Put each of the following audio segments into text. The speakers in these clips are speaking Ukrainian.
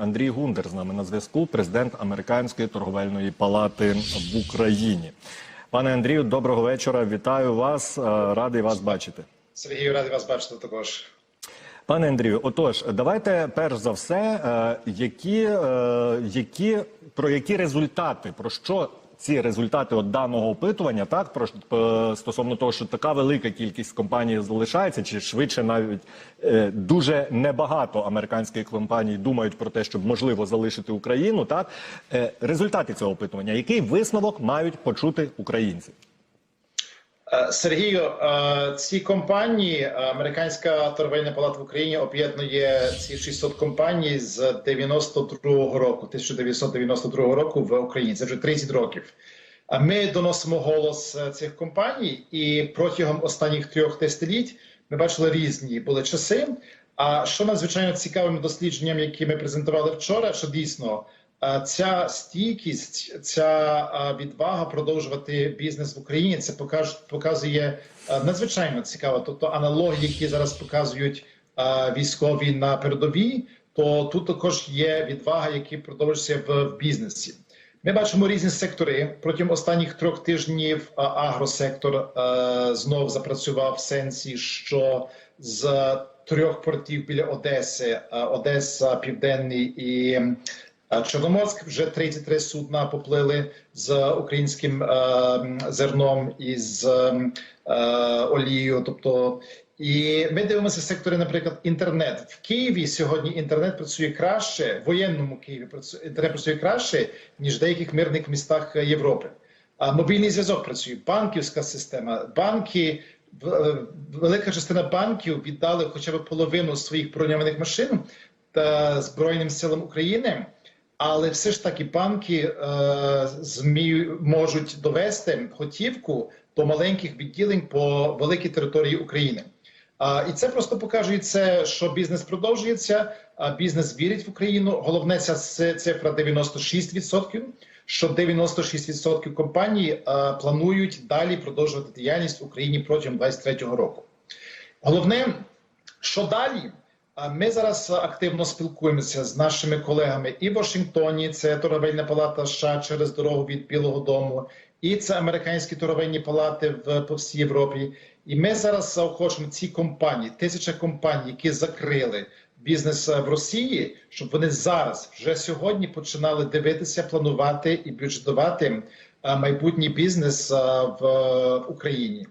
Андрій Гундер з нами на зв'язку, президент Американської торговельної палати в Україні. Пане Андрію, доброго вечора. Вітаю вас. е, Радий вас бачити. Сергію, радий вас бачити також. Пане Андрію, отож, давайте перш за все, е, які, е, які про які результати, про що ці результати от даного опитування, так про е, стосовно того, що така велика кількість компаній залишається, чи швидше навіть е, дуже небагато американських компаній думають про те, щоб можливо залишити Україну. Так Е, результати цього опитування, який висновок мають почути українці? Е, Сергію, е, ці компанії, е, американська торговельна палата в Україні об'єднує ці 600 компаній з 92-го року, 1992 року в Україні. Це вже 30 років. А Ми доносимо голос цих компаній, і протягом останніх трьох десятиліть ми бачили різні були часи. А що надзвичайно цікавим дослідженням, які ми презентували вчора, що дійсно ця стійкість, ця відвага продовжувати бізнес в Україні, це показує надзвичайно цікаво. Тобто аналогії, які зараз показують військові на передовій, то тут також є відвага, які продовжуються в, бізнесі. Ми бачимо різні сектори протягом останніх трьох тижнів. Агросектор знов запрацював в сенсі, що з трьох портів біля Одеси, Одеса, Південний і Чорноморськ, вже 33 судна поплили з українським е, зерном і з е, олією. Тобто, і ми дивимося сектори, наприклад, інтернет в Києві. Сьогодні інтернет працює краще в воєнному Києві. інтернет працює краще ніж в деяких мирних містах е, Європи. А мобільний зв'язок працює, банківська система, банки. е, Велика частина банків віддали хоча б половину своїх броньованих машин та Збройним силам України. Але все ж таки банки е, змі можуть довести готівку до маленьких відділень по великій території України. А, і це просто показує це, що бізнес продовжується, а бізнес вірить в Україну. Головне ця цифра 96%, що 96% компаній а, планують далі продовжувати діяльність в Україні протягом 2023 року. Головне, що далі? Ми зараз активно спілкуємося з нашими колегами і в Вашингтоні. Це торговельна палата США через дорогу від Білого Дому, і це американські торговельні палати в по всій Європі. І ми зараз заохочуємо ці компанії, тисяча компаній, які закрили бізнес е, в Росії, щоб вони зараз вже сьогодні починали дивитися, планувати і бюджетувати е, майбутній бізнес е, в Україні.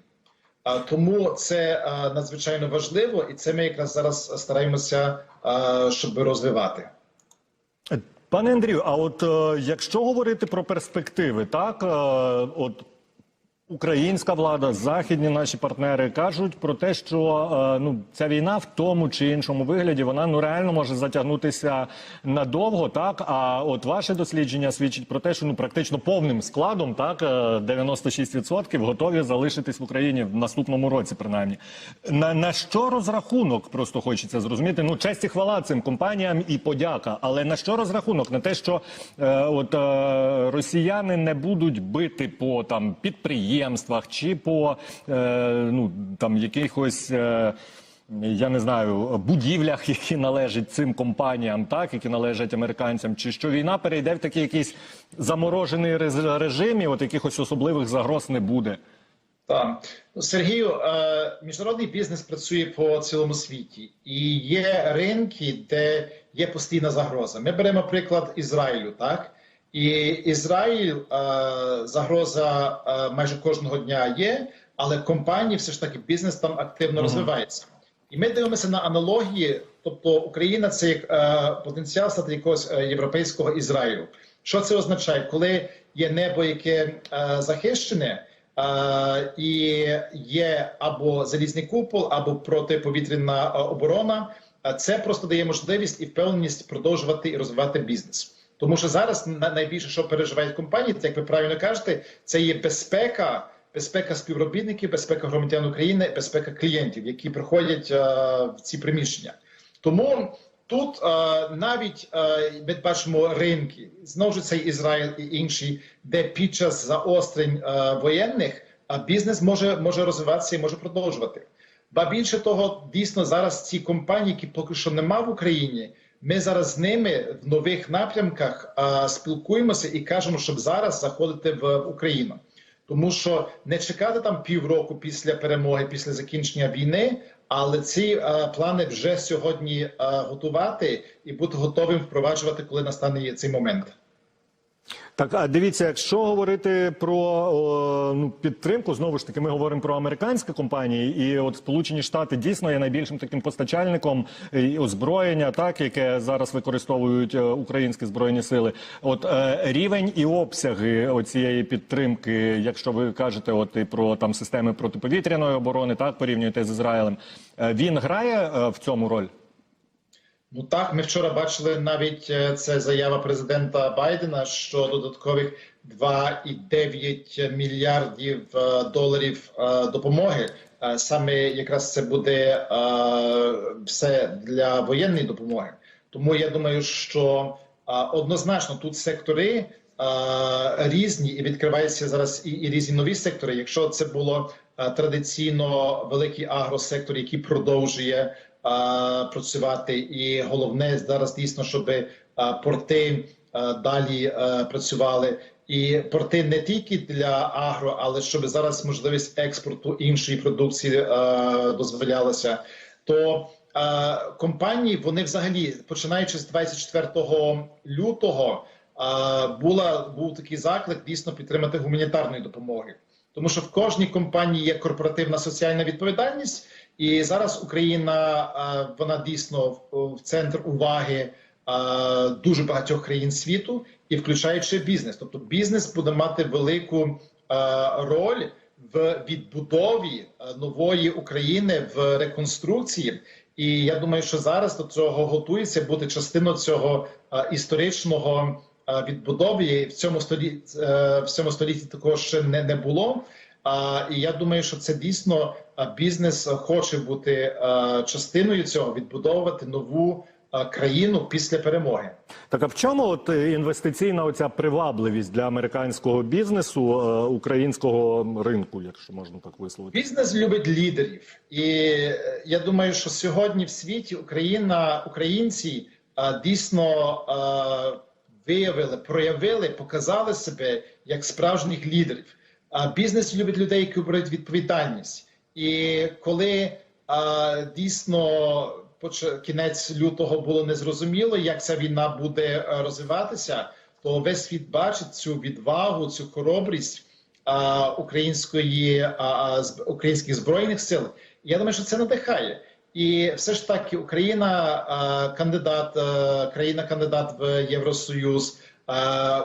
Тому це надзвичайно важливо, і це ми якраз зараз стараємося, щоб розвивати. Пане Андрію, а от е, якщо говорити про перспективи, так е, от українська влада, західні наші партнери кажуть про те, що е, ну ця війна в тому чи іншому вигляді вона ну реально може затягнутися надовго. Так а от ваше дослідження свідчить про те, що ну практично повним складом, так е, 96% готові залишитись в Україні в наступному році, принаймні. На, на що розрахунок? Просто хочеться зрозуміти. Ну, честь і хвала цим компаніям і подяка. Але на що розрахунок? На те, що е, от е, росіяни не будуть бити по там підприємствах чи по е, ну там якихось. Е, я не знаю, будівлях, які належать цим компаніям, так які належать американцям, чи що війна перейде в такий якийсь заморожений режим, і от якихось особливих загроз не буде. Так. Сергію, е, міжнародний бізнес працює по цілому світі, і є ринки, де є постійна загроза. Ми беремо приклад Ізраїлю, так і Ізраїль е, загроза е, майже кожного дня є, але компанії все ж таки бізнес там активно розвивається. І ми дивимося на аналогії, тобто Україна це як е, потенціал стати якогось європейського Ізраїлю. Що це означає, коли є небо, яке захищене, і є або залізний купол, або протиповітряна оборона, це просто дає можливість і впевненість продовжувати і розвивати бізнес. Тому що зараз на- найбільше, що переживають компанії, це як ви правильно кажете, це є безпека, безпека співробітників, безпека громадян України, безпека клієнтів, які приходять е, в ці приміщення. Тому тут е, навіть е, ми бачимо ринки, знову ж це Ізраїль і інші, де під час заострень е, воєнних е, бізнес може, може розвиватися і може продовжувати. Ба більше того, дійсно зараз ці компанії, які поки що нема в Україні, Ми зараз з ними в нових напрямках а, спілкуємося і кажемо, щоб зараз заходити в Україну. Тому що не чекати там півроку після перемоги, після закінчення війни, але ці а, плани вже сьогодні а, готувати і бути готовим впроваджувати, коли настане цей момент. Так, а дивіться, якщо говорити про о, ну, підтримку, знову ж таки, ми говоримо про американські компанії, і от Сполучені Штати дійсно є найбільшим таким постачальником і озброєння, так яке зараз використовують е, українські збройні сили. От е, рівень і обсяги цієї підтримки, якщо ви кажете, от і про там системи протиповітряної оборони, так порівнюєте з Ізраїлем, е, він грає е, в цьому роль. Ну так, ми вчора бачили навіть е, це заява президента Байдена, що додаткових 2,9 мільярдів е, доларів е, допомоги. Саме якраз це буде все для воєнної допомоги. Тому я думаю, що однозначно тут сектори різні і відкриваються зараз і, і різні нові сектори. Якщо це було традиційно великий агросектор, який продовжує працювати, і головне зараз дійсно, щоб порти далі працювали. І порти не тільки для агро, але щоб зараз можливість експорту іншої продукції дозволялася. То компанії вони взагалі починаючи з 24 лютого була був такий заклик дійсно підтримати гуманітарної допомоги, тому що в кожній компанії є корпоративна соціальна відповідальність. І зараз Україна вона дійсно в, центр уваги дуже багатьох країн світу, і включаючи бізнес. Тобто бізнес буде мати велику роль в відбудові нової України в реконструкції. І я думаю, що зараз до цього готується бути частиною цього історичного відбудови. В цьому столітті в цьому столітті такого ще не, не було. А, і я думаю, що це дійсно бізнес хоче бути частиною цього, відбудовувати нову країну після перемоги. Так а в чому от інвестиційна оця привабливість для американського бізнесу е, українського ринку, якщо можна так висловити? Бізнес любить лідерів, і е, я думаю, що сьогодні в світі Україна, українці дійсно виявили, проявили, показали себе як справжніх лідерів. Бізнес любить людей, які беруть відповідальність. І коли а, дійсно кінець лютого було незрозуміло, як ця війна буде розвиватися, то весь світ бачить цю відвагу, цю хоробрість а, української а, українських збройних сил. Я думаю, що це надихає. І все ж таки Україна а, кандидат, а, країна кандидат в Євросоюз, а,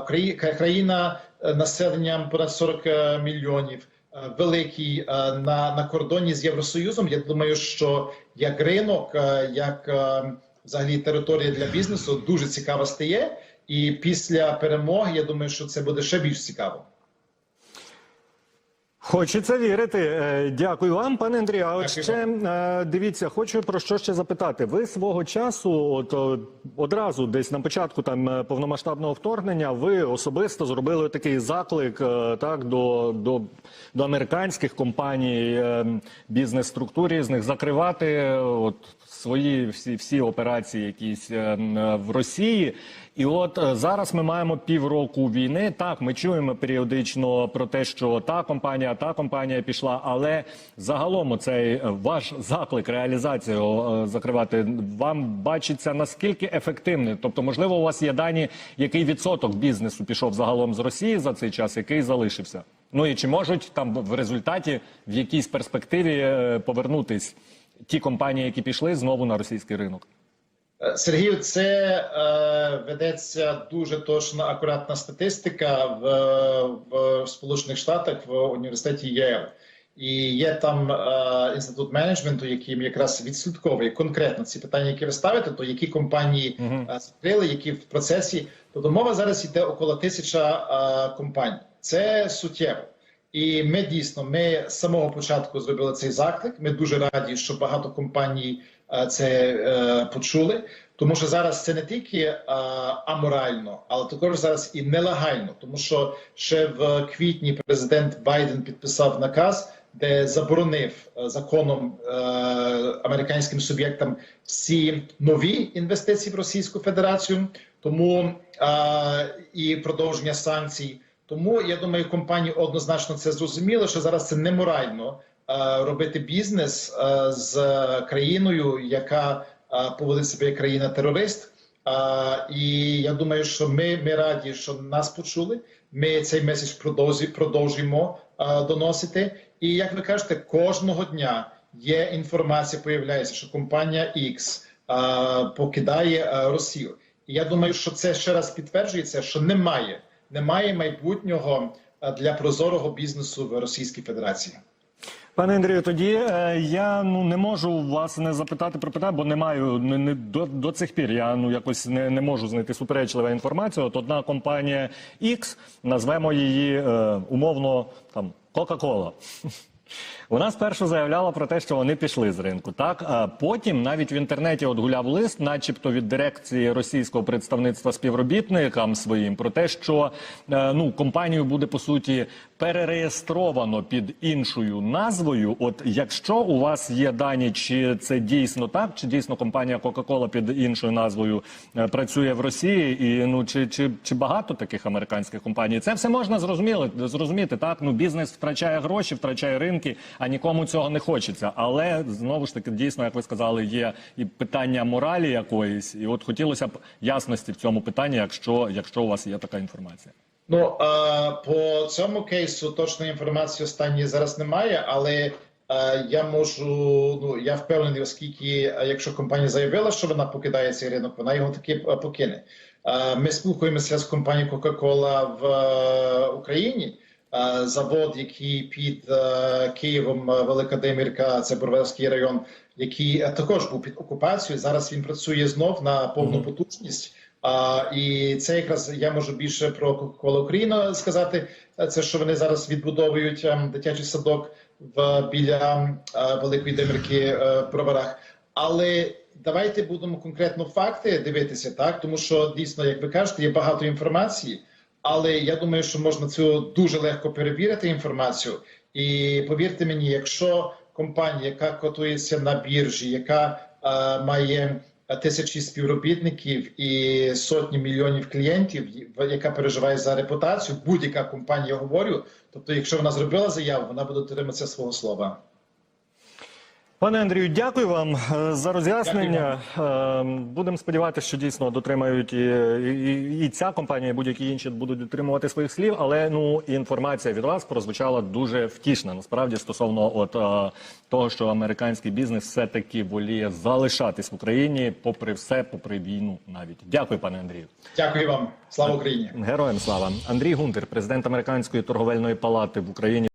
Украї- країна е, населенням понад 40 мільйонів, е, великий е, на, на кордоні з Євросоюзом. Я думаю, що як ринок, е, як е, взагалі територія для бізнесу дуже цікава стає. І після перемоги я думаю, що це буде ще більш цікаво. Хочеться вірити. Е, Дякую вам, пане Андрію. А от ще е, дивіться, хочу про що ще запитати. Ви свого часу, от одразу, десь на початку там е, повномасштабного вторгнення, ви особисто зробили такий заклик так до, до, до американських компаній, бізнес-структурі з них закривати от свої всі, всі операції, якісь в Росії. І от е, зараз ми маємо півроку війни. Так, ми чуємо періодично про те, що та компанія, та компанія пішла, але загалом цей е, ваш заклик реалізацію е, закривати вам бачиться наскільки ефективний? Тобто, можливо, у вас є дані, який відсоток бізнесу пішов загалом з Росії за цей час, який залишився? Ну і чи можуть там в результаті в якійсь перспективі повернутись ті компанії, які пішли знову на російський ринок? Е, Сергію, це е, ведеться дуже точна, акуратна статистика в, в Сполучених Штатах в університеті ЄЛ. І є там е, інститут менеджменту, який якраз відслідковує конкретно ці питання, які ви ставите, то які компанії е, закрили, які в процесі. Тобто мова зараз йде около тисяча е, компаній. Це суттєво. І ми дійсно ми з самого початку зробили цей заклик. Ми дуже раді, що багато компаній е, це е, почули, тому що зараз це не тільки е, аморально, але також зараз і нелегально, тому що ще в квітні президент Байден підписав наказ де заборонив е, законом е, американським суб'єктам всі нові інвестиції в Російську Федерацію, тому е, і продовження санкцій. Тому я думаю, компанії однозначно це зрозуміли, що зараз це неморально е, робити бізнес е, з країною, яка е, поводить себе як країна-терорист. Е, і я думаю, що ми, ми раді, що нас почули. Ми цей меседж продовжуємо, е, доносити. І як ви кажете, кожного дня є інформація, появляється, що компанія X е, покидає е, Росію. І я думаю, що це ще раз підтверджується, що немає, немає майбутнього е, для прозорого бізнесу в Російській Федерації. Пане Андрію, тоді е, я ну не можу вас не запитати про питання, бо не маю не, не до, до цих пір. Я ну якось не, не можу знайти суперечливу інформацію. От одна компанія X, назвемо її е, умовно там Coca-Cola. Вона спершу заявляла про те, що вони пішли з ринку. Так а потім навіть в інтернеті от гуляв лист, начебто від дирекції російського представництва співробітникам своїм, про те, що е, ну компанію буде по суті перереєстровано під іншою назвою. От якщо у вас є дані, чи це дійсно так, чи дійсно компанія Coca-Cola під іншою назвою е, працює в Росії, і ну чи, чи, чи багато таких американських компаній? Це все можна зрозуміли зрозуміти. Так ну бізнес втрачає гроші, втрачає ринки, а нікому цього не хочеться. Але знову ж таки, дійсно, як ви сказали, є і питання моралі якоїсь, і от хотілося б ясності в цьому питанні, якщо, якщо у вас є така інформація. Ну а, по цьому кейсу точної інформації останньої зараз немає, але а, я можу. Ну я впевнений, оскільки якщо компанія заявила, що вона покидає цей ринок, вона його таки покине. А, ми спілкуємося з компанією Coca-Cola в а, Україні. А, Завод, який під а, Києвом а, Велика Демірка, це Бурвельський район, який також був під окупацією. Зараз він працює знов на повну потужність. А, і це якраз я можу більше про Coca-Cola Україна сказати. Це що вони зараз відбудовують ем, дитячий садок в біля е, Великої Демирки е, в Броварах. Але давайте будемо конкретно факти дивитися, так тому що дійсно, як ви кажете, є багато інформації. Але я думаю, що можна цю дуже легко перевірити інформацію. І повірте мені, якщо компанія, яка котується на біржі, яка е, має тисячі співробітників і сотні мільйонів клієнтів, яка переживає за репутацію, будь-яка компанія говорю. Тобто, якщо вона зробила заяву, вона буде дотриматися свого слова. Пане Андрію, дякую вам е, за роз'яснення. Е, Будемо сподіватися, що дійсно дотримають і, і, і ця компанія, і будь-які інші будуть дотримувати своїх слів. Але ну інформація від вас прозвучала дуже втішна. Насправді стосовно от е, того, що американський бізнес все таки воліє залишатись в Україні, попри все, попри війну. Навіть дякую, пане Андрію. Дякую вам, слава Україні. Героям слава Андрій Гунтер, президент американської торговельної палати в Україні.